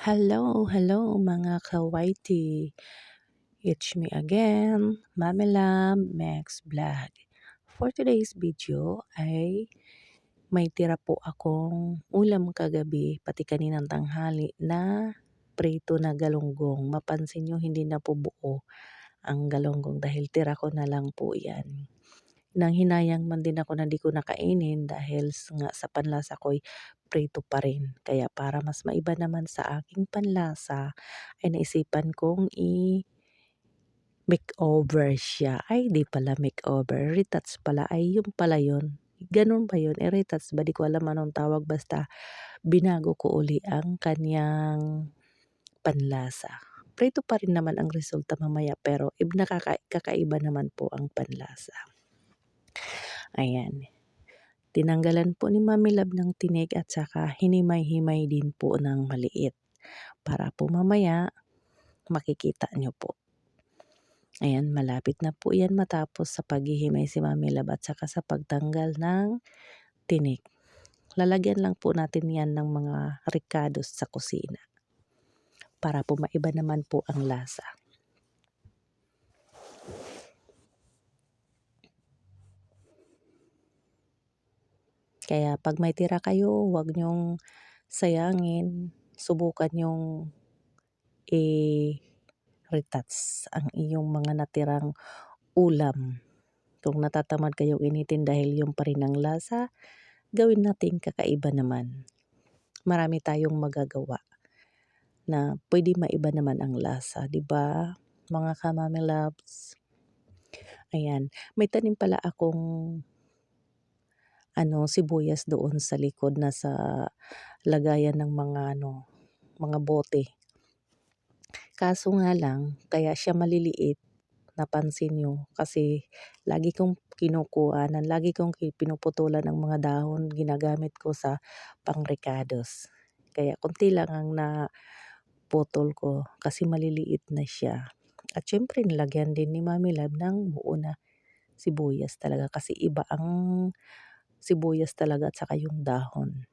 Hello, hello mga ka-YT. It's me again, Mami Love Max Vlog. For today's video ay may tira po akong ulam kagabi pati kaninang tanghali na prito na galunggong. Mapansin nyo hindi na po buo ang galunggong dahil tira ko na lang po yan. Nang hinayang man din ako na di ko nakainin dahil nga sa panlasa ko'y prito pa rin. Kaya para mas maiba naman sa aking panlasa ay naisipan kong i makeover siya. Ay, di pala makeover. Retouch pala. Ay, yung pala yun. Ganun ba yun? E, retouch ba? Di ko alam anong tawag. Basta, binago ko uli ang kanyang panlasa. Prito pa rin naman ang resulta mamaya pero nakakaiba naman po ang panlasa. Ayan. Tinanggalan po ni Mami Love ng tinik at saka hinimay-himay din po ng maliit. Para po mamaya makikita nyo po. Ayan, malapit na po yan matapos sa paghihimay si Mami Love at saka sa pagtanggal ng tinik. Lalagyan lang po natin yan ng mga ricados sa kusina. Para po maiba naman po ang lasa. Kaya pag may tira kayo, huwag nyong sayangin. Subukan yung i-retouch ang iyong mga natirang ulam. Kung natatamad kayong initin dahil yung pa rin ang lasa, gawin natin kakaiba naman. Marami tayong magagawa na pwede maiba naman ang lasa, 'di ba? Mga kamami loves. Ayan, may tanim pala akong ano, sibuyas doon sa likod na sa lagayan ng mga ano, mga bote. Kaso nga lang, kaya siya maliliit, napansin nyo, kasi lagi kong kinukuhanan, lagi kong pinuputulan ng mga dahon, ginagamit ko sa pangrecados. Kaya konti lang ang naputol ko kasi maliliit na siya. At syempre nilagyan din ni Mami Love ng buo na sibuyas talaga kasi iba ang sibuyas talaga at saka yung dahon.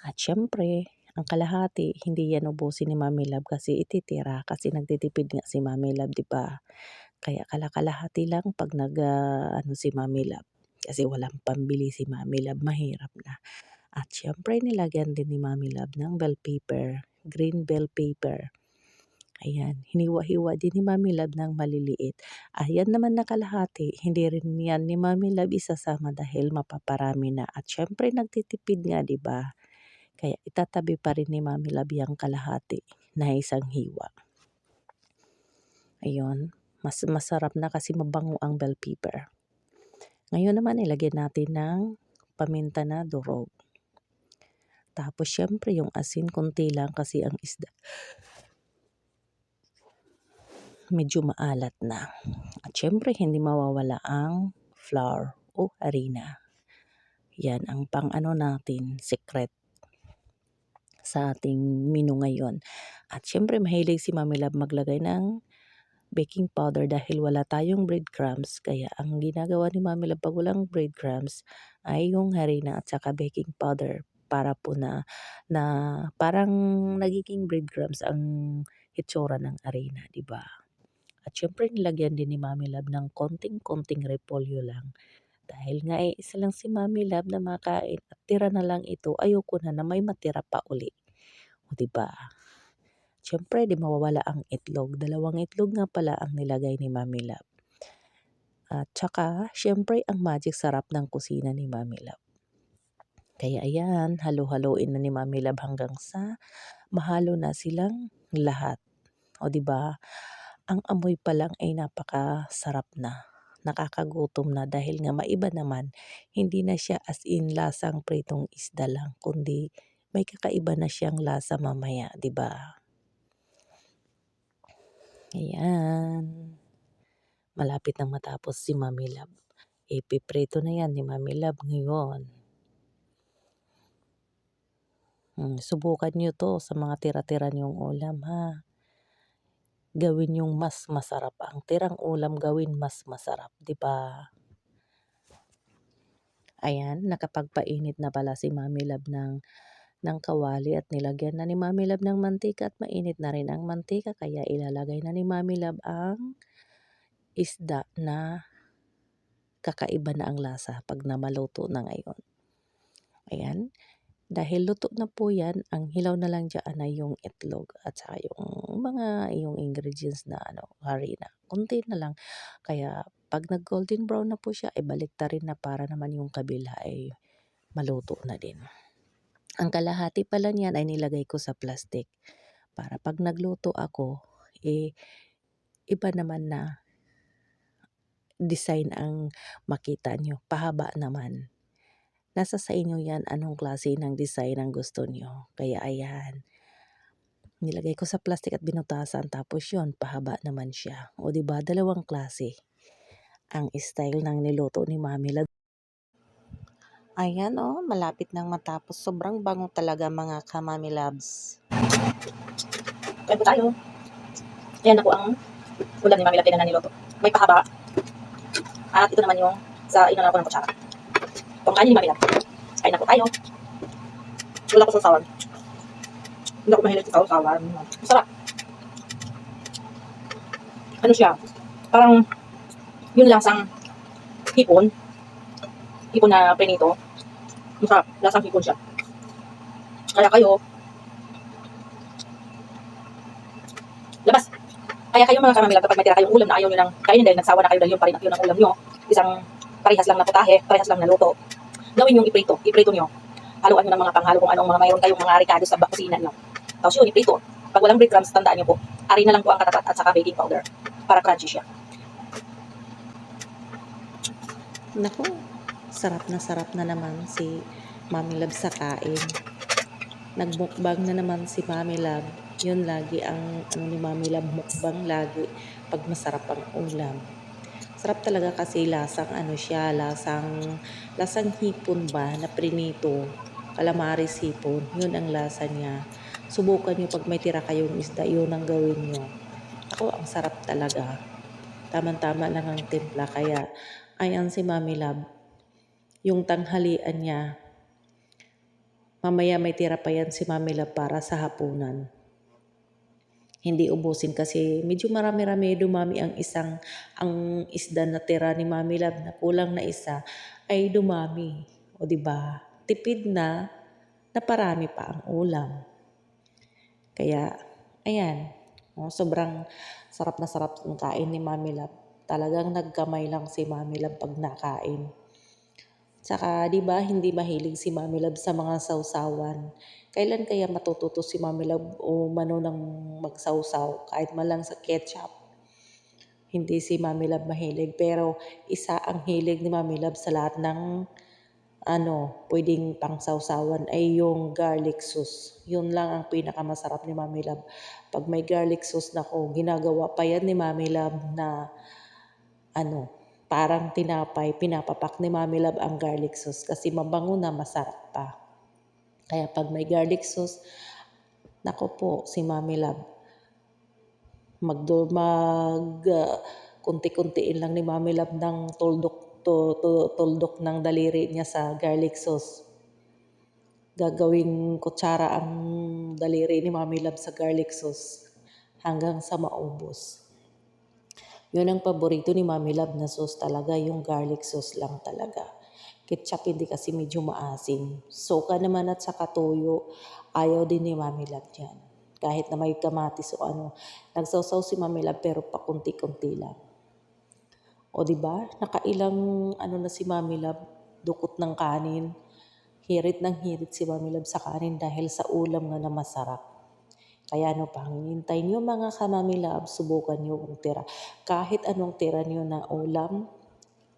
At syempre, ang kalahati, hindi yan ubusin ni Mami Love kasi ititira kasi nagtitipid nga si Mami Love, di ba? Kaya kalakalahati lang pag nag uh, ano si Mami Love. Kasi walang pambili si Mami Love, mahirap na. At syempre nilagyan din ni Mami Love ng bell pepper, green bell pepper. Ayan, hiniwa-hiwa din ni Mami Love ng maliliit. Ayan naman na kalahati, hindi rin yan ni Mami Love isasama dahil mapaparami na. At syempre nagtitipid nga, di ba? Kaya itatabi pa rin ni Mami Love yung kalahati na isang hiwa. Ayun, mas masarap na kasi mabango ang bell pepper. Ngayon naman ilagyan natin ng paminta na durog. Tapos syempre yung asin konti lang kasi ang isda medyo maalat na. At syempre, hindi mawawala ang flour o harina. Yan ang pang ano natin, secret sa ating menu ngayon. At syempre, mahilig si Mami Love maglagay ng baking powder dahil wala tayong breadcrumbs. Kaya ang ginagawa ni Mami Love pag walang breadcrumbs ay yung harina at saka baking powder para po na, na parang nagiging breadcrumbs ang hitsura ng harina, di ba? At syempre nilagyan din ni Mami Love ng konting-konting repolyo lang. Dahil nga eh, isa lang si Mami Love na makain at tira na lang ito, ayoko na na may matira pa uli. O diba? Syempre, di mawawala ang itlog. Dalawang itlog nga pala ang nilagay ni Mami Love. At saka, syempre, ang magic sarap ng kusina ni Mami Love. Kaya ayan, halo-haloin na ni Mami Love hanggang sa mahalo na silang lahat. O di ba? Ang amoy pa lang ay napakasarap na. Nakakagutom na dahil nga maiba naman, hindi na siya as in lasang pritong isda lang, kundi may kakaiba na siyang lasa mamaya, 'di ba? Ayan. Malapit nang matapos si Mami Love. Ipiprito na yan ni Mami Love ngayon. Hmm, subukan nyo to sa mga tira-tira niyong ulam ha gawin yung mas masarap. Ang tirang ulam gawin mas masarap, 'di ba? Ayan, nakapagpainit na pala si Mami Love ng ng kawali at nilagyan na ni Mami Love ng mantika at mainit na rin ang mantika kaya ilalagay na ni Mami Love ang isda na kakaiba na ang lasa pag namaluto na ngayon. Ayan. Dahil luto na po yan, ang hilaw na lang dyan ay yung itlog at saka yung mga yung ingredients na ano, harina. Kunti na lang. Kaya pag nag golden brown na po siya, ibalik ta rin na para naman yung kabila ay maluto na din. Ang kalahati pala niyan ay nilagay ko sa plastic. Para pag nagluto ako, eh, iba naman na design ang makita nyo. Pahaba naman. Nasa sa inyo yan anong klase ng design ang gusto nyo. Kaya ayan. Nilagay ko sa plastic at binutasan tapos yon pahaba naman siya. O ba dalawang klase ang style ng niluto ni Mami Love. Ayan oh, malapit nang matapos. Sobrang bango talaga mga kamami loves. Kaya tayo. Ayan na po ang ulam ni Mami Love na niloto. May pahaba. At ito naman yung sa ino na po ng kutsara. Itong kanin ni Love. Kain na po tayo. Wala ko sa sawan. Hindi ako mahilig sa sawan. Masarap. Ano siya? Parang yun lang sang hipon. Hipon na prenito. Masarap. Lasang hipon siya. Kaya kayo, labas. Kaya kayo mga kamamilag, kapag may tira kayong ulam na ayaw nyo nang kainin dahil nagsawa na kayo dahil yun pa rin at yun ang ulam nyo, isang parehas lang na putahe, parehas lang na luto. Gawin yung iprito, iprito nyo. Haluan nyo ng mga panghalo kung anong mga mayroon kayong mga ricado sa kusina nyo. Tapos yun, iprito. Pag walang breadcrumbs, tandaan nyo po, ari na lang po ang katatat at saka baking powder para crunchy siya. Naku, sarap na sarap na naman si Mami Love sa kain. Nagmukbang na naman si Mami Love. Yun lagi ang ano ni Mami Love mukbang lagi pag masarap ang ulam. Sarap talaga kasi lasang ano siya, lasang lasang hipon ba na prinito. Calamaris hipon, yun ang lasa niya. Subukan niyo pag may tira kayong isda, yun ang gawin niyo. Ako, ang sarap talaga. Tama-tama lang ang timpla, kaya ayan si Mami Love. Yung tanghalian niya, mamaya may tira pa yan si Mami Love para sa hapunan. Hindi ubusin kasi medyo marami-rami dumami ang isang ang isda na tira ni Mami Love na kulang na isa ay dumami. O di ba? Tipid na naparami pa ang ulam. Kaya ayan, oh, sobrang sarap na sarap ng kain ni Mami Love. Talagang nagkamay lang si Mami Love pag nakain. Tsaka, di ba, hindi mahilig si Mami Love sa mga sausawan. Kailan kaya matututo si Mami Love o mano ng magsawsaw kahit man lang sa ketchup? Hindi si Mami Love mahilig pero isa ang hilig ni Mami Love sa lahat ng ano, pwedeng pangsawsawan ay yung garlic sauce. Yun lang ang pinakamasarap ni Mami Love. Pag may garlic sauce na ko, ginagawa pa yan ni Mami Love na ano, parang tinapay, pinapapak ni Mami Love ang garlic sauce kasi mabango na masarap pa. Kaya pag may garlic sauce, nako po, si Mami Love, magdo, mag, uh, kunti-kuntiin lang ni Mami Love ng tuldok, to, to, tuldok ng daliri niya sa garlic sauce. Gagawing kutsara ang daliri ni Mami Love sa garlic sauce hanggang sa maubos. Yun ang paborito ni Mami Love na sauce talaga, yung garlic sauce lang talaga. Ketchup hindi kasi medyo maasim. Soka naman at saka toyo, ayaw din ni Mami Love yan. Kahit na may kamatis o ano, nagsawsaw si Mami Love pero pakunti-kunti lang. O di ba? Nakailang ano na si Mami Love, dukot ng kanin. Hirit ng hirit si Mami Love sa kanin dahil sa ulam nga na masarap. Kaya ano pang hinintay nyo mga kamami subukan nyo kung tira. Kahit anong tira nyo na ulam,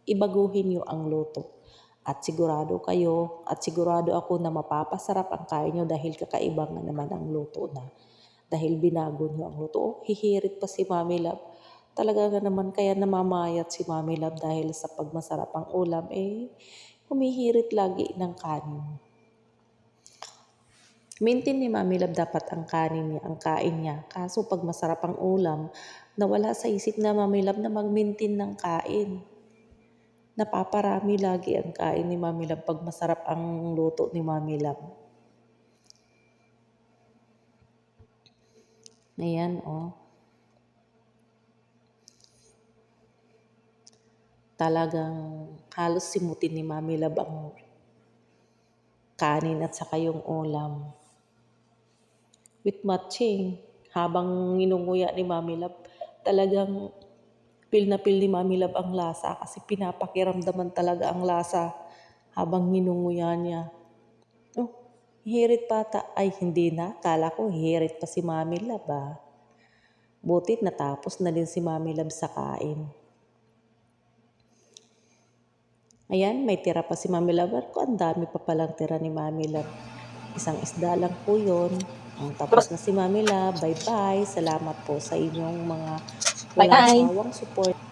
ibaguhin nyo ang luto. At sigurado kayo, at sigurado ako na mapapasarap ang kain nyo dahil kakaiba nga naman ang luto na. Dahil binago nyo ang luto. Oh, hihirit pa si Mami Love talaga nga naman kaya namamayat si Mami Love dahil sa pagmasarap ang ulam eh humihirit lagi ng kanin. Maintain ni Mami Love dapat ang kanin niya, ang kain niya. Kaso pag masarap ang ulam, nawala sa isip na Mami Love na mag-maintain ng kain. Napaparami lagi ang kain ni Mami Love pag masarap ang luto ni Mami Love. Ayan, oh. Talagang halos simutin ni Mami Love ang kanin at saka yung ulam. With matching, habang inunguya ni Mami Love, talagang feel na feel ni Mami Love ang lasa kasi pinapakiramdaman talaga ang lasa habang ninunguya niya. Oh, hirit pata. Ay, hindi na. Kala ko hirit pa si Mami Love ah. Butit natapos na din si Mami Love sa kain. Ayan, may tira pa si Mami Love. At ang dami pa palang tira ni Mami Love. Isang isda lang po yun. Tapos na si Mami Love. Bye-bye. Salamat po sa inyong mga walang sawang support.